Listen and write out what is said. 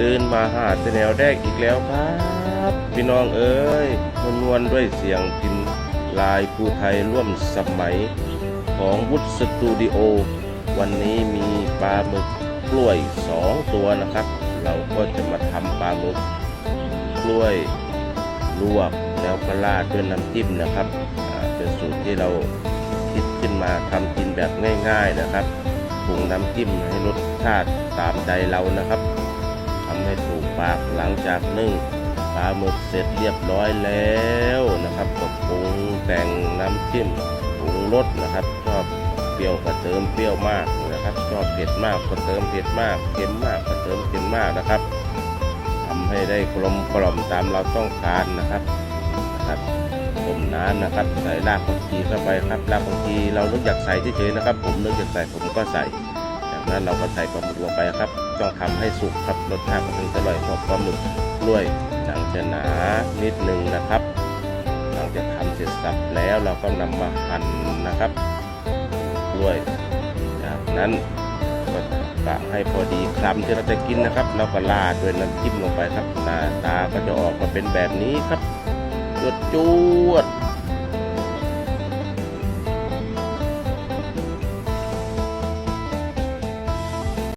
ตื่นมาหาแต่แนวแรกอีกแล้วครับพี่น้องเอ้ยนวลนวลๆด้วยเสียงพินลายภูไทยร่วมสมัยของวุฒิสตูดิโอ วันนี้มีปลาหมึกกล้วยสองตัวนะครับ เราก็จะมาทำปลาหมึกกล้วยลวกแล้วก็ราดด้วยน้ำจิ้มนะครับเป็นสูตรที่เราคิดขึ้นมาทำกินแบบง่าย ๆนะครับปรุงน้ำจิ้มให้รสชาติตามใจเรานะครับ ทำให้ถูกปากหลังจากนึ่งปลาหมึกเสร็จเรียบร้อยแล้วนะครับก็ปรุงแต่งน้ำจิ้มปรุงรสนะครับ ชอบเปรี้ยวก็เติมเปรี้ยวมากนะครับ ชอบเผ็ดมากก็เติมเผ็ดมากเค็มมากก็เติมเค็มมากนะครับทำให้ได้กลมกล่อมตามเราต้องการนะครับนะครับต้มน้ำนะครับ ใส่รากผักชีเข้าไปครับรากผักชีเรานึกอยากใส่เฉยๆนะครับ ผมนึกอยากใส่ผมก็ใส่จากนั้นเราก็ใส่ปลาหมึกลงไปครับ ต้องทำให้สุกครับรสชาติมันถึงจะอร่อยเพราปลาหมึกกล้วยหนังจะหนานิดนึงนะครับ หลังจากทำเสร็จสับแล้วเราก็นำมาหั่นนะครับกล้วยจากนั้นก็กะให้พอดีคำที่เราจะกินนะครับ เราก็ราดด้วยน้ำจิ้มลงไปครับหน้าตาก็จะออกมาเป็นแบบนี้ครับจวดจวด